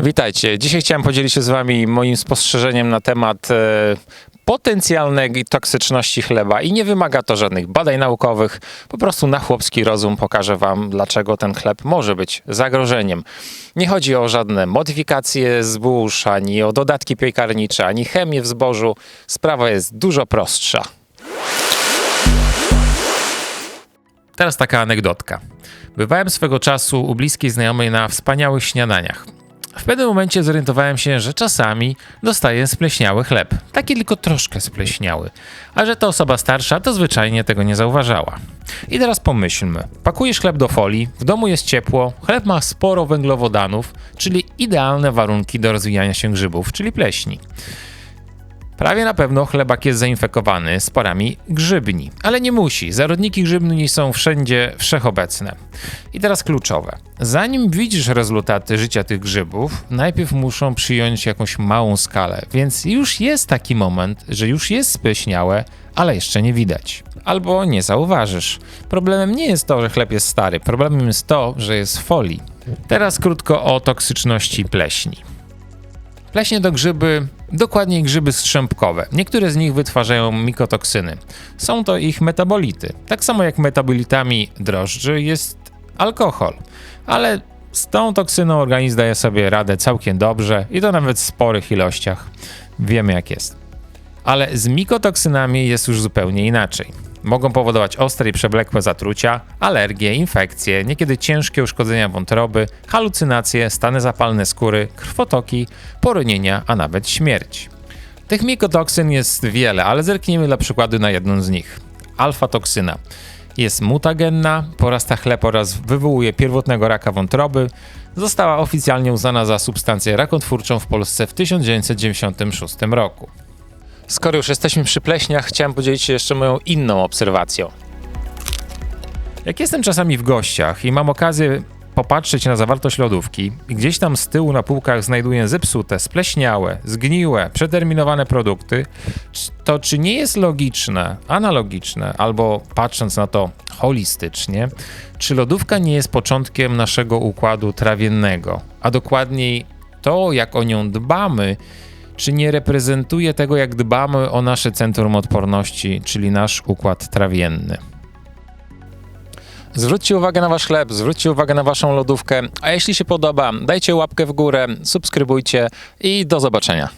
Witajcie. Dzisiaj chciałem podzielić się z Wami moim spostrzeżeniem na temat e, potencjalnej toksyczności chleba i nie wymaga to żadnych badań naukowych. Po prostu na chłopski rozum pokażę Wam, dlaczego ten chleb może być zagrożeniem. Nie chodzi o żadne modyfikacje zbóż, ani o dodatki piekarnicze, ani chemię w zbożu. Sprawa jest dużo prostsza. Teraz taka anegdotka. Bywałem swego czasu u bliskiej znajomej na wspaniałych śniadaniach. W pewnym momencie zorientowałem się, że czasami dostaję spleśniały chleb. Taki tylko troszkę spleśniały. A że to osoba starsza, to zwyczajnie tego nie zauważała. I teraz pomyślmy. Pakujesz chleb do folii, w domu jest ciepło, chleb ma sporo węglowodanów, czyli idealne warunki do rozwijania się grzybów, czyli pleśni. Prawie na pewno chlebak jest zainfekowany sporami grzybni, ale nie musi. Zarodniki grzybni są wszędzie wszechobecne. I teraz kluczowe. Zanim widzisz rezultaty życia tych grzybów, najpierw muszą przyjąć jakąś małą skalę, więc już jest taki moment, że już jest spleśniałe, ale jeszcze nie widać. Albo nie zauważysz. Problemem nie jest to, że chleb jest stary, problemem jest to, że jest w folii. Teraz krótko o toksyczności pleśni. Pleśnie to grzyby, dokładniej grzyby strzępkowe. Niektóre z nich wytwarzają mikotoksyny. Są to ich metabolity. Tak samo jak metabolitami drożdży jest alkohol. Ale z tą toksyną organizm daje sobie radę całkiem dobrze i to nawet w sporych ilościach. Wiemy jak jest. Ale z mikotoksynami jest już zupełnie inaczej. Mogą powodować ostre i przewlekłe zatrucia, alergie, infekcje, niekiedy ciężkie uszkodzenia wątroby, halucynacje, stany zapalne skóry, krwotoki, poronienia, a nawet śmierć. Tych mikotoksyn jest wiele, ale zerknijmy dla przykładu na jedną z nich. Alfa-toksyna. Jest mutagenna, porasta chleb oraz wywołuje pierwotnego raka wątroby. Została oficjalnie uznana za substancję rakotwórczą w Polsce w 1996 roku. Skoro już jesteśmy przy pleśniach, chciałem podzielić się jeszcze moją inną obserwacją. Jak jestem czasami w gościach i mam okazję popatrzeć na zawartość lodówki i gdzieś tam z tyłu na półkach znajduję zepsute, spleśniałe, zgniłe, przeterminowane produkty, to czy nie jest logiczne, analogiczne, albo patrząc na to holistycznie, czy lodówka nie jest początkiem naszego układu trawiennego, a dokładniej to, jak o nią dbamy, czy nie reprezentuje tego, jak dbamy o nasze centrum odporności, czyli nasz układ trawienny. Zwróćcie uwagę na wasz chleb, zwróćcie uwagę na waszą lodówkę, a jeśli się podoba, dajcie łapkę w górę, subskrybujcie i do zobaczenia.